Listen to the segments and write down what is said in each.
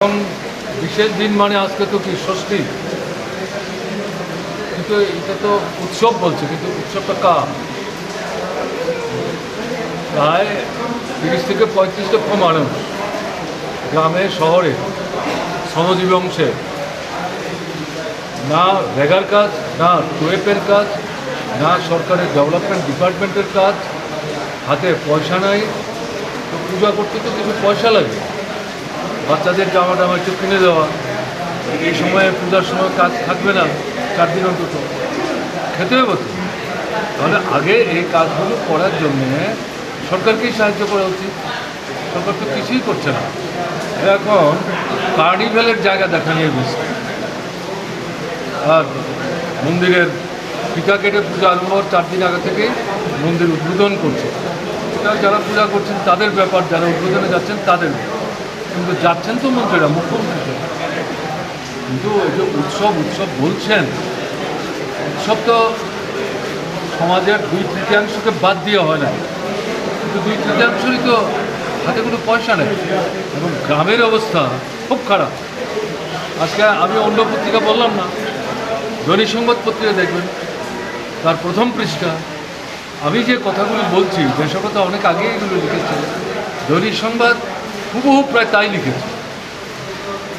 এখন বিশেষ দিন মানে আজকে তো কি ষষ্ঠী? কিন্তু এটা তো উৎসব বলছে, কিন্তু উৎসবটা কার? প্রায় তিরিশ থেকে পঁয়ত্রিশ লক্ষ মানুষ গ্রামে, শহরে শ্রমজীবী অংশে। না রেগার কাজ, না টুয়েপের কাজ, না সরকারের ডেভেলপমেন্ট ডিপার্টমেন্টের কাজ, হাতে পয়সা নাই, তো পূজা করতে তো কিছু পয়সা লাগে। বাচ্চাদের জামা টামা একটু কিনে দেওয়া। এই সময়ে পূজার সময় কাজ থাকবে না, চার দিন অন্তত। খেতে হবে তো। তাহলে আগে এই কাজগুলো করার জন্যে সরকারকেই সাহায্য করা উচিত। সরকার তো কিছুই করছে না। এখন কার্নিভেলের জায়গা দেখা নিয়ে ব্যস্ত আর মন্দিরের টিকা কেটে পূজা আরম্ভ হওয়ার চার দিন আগে থেকেই মন্দির উদ্বোধন করছে। যারা পূজা করছেন তাদের ব্যাপার, যারা উদ্বোধনে যাচ্ছেন তাদের ব্যাপার। কিন্তু যাচ্ছেন তো মন্ত্রীরা, মুখ্যমন্ত্রী। কিন্তু এই যে উৎসব উৎসব বলছেন, উৎসব তো সমাজের দুই তৃতীয়াংশকে বাদ দিয়ে হয় না। কিন্তু দুই তৃতীয়াংশই তো হাতে কোনো পয়সা নেই। এবং গ্রামের অবস্থা খুব খারাপ। আজকে আমি অন্য পত্রিকা বললাম না, দৈনিক সংবাদ পত্রিকা দেখবেন। তার প্রথম পৃষ্ঠা, আমি যে কথাগুলি বলছি দেশকতা অনেক আগে এগুলো লিখেছে। দৈনিক সংবাদ হুবহু প্রায় তাই লিখেছে।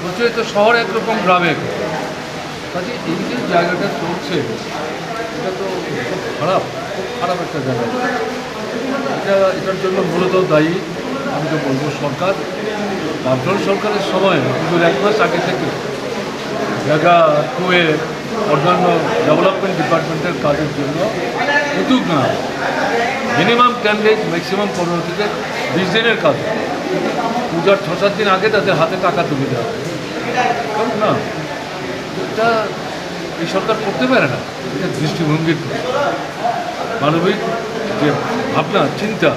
বলছে তো শহর একরকম, গ্রামে কাজে এই যে জায়গাটা চলছে, এটা তো খারাপ খারাপ একটা জায়গা। এটা, এটার জন্য মূলত দায়ী, আমি তো বলব সরকার। বামফ্রন্ট সরকারের সময় কিন্তু এক মাস আগে থেকে জায়গা কুয়ে অন্যান্য ডেভেলপমেন্ট ডিপার্টমেন্টের কাজের জন্য উদ্যোগ না মিনিমাম ডেজ ম্যাক্সিমাম পনেরো থেকে বিশ দিনের কাজ। পূজার ছ সাত দিন আগে তাদের হাতে টাকা তুলে দেওয়া কারণ না, এটা এই সরকার করতে পারে না, এটা দৃষ্টিভঙ্গির মানবিক যে ভাবনা, চিন্তা,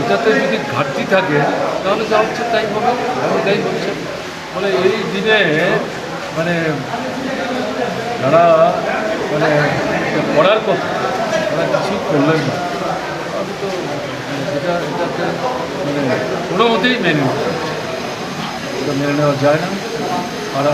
এটাতে যদি ঘাটতি থাকে, তাহলে যা হচ্ছে তাই হবে তাই বলছে মানে এই দিনে মানে যারা মানে করার কথা, তারা কিছুই করলেন না। আমি তো, এটা, এটাতে মানে কোনো মতেই মেনে নিতে পারছি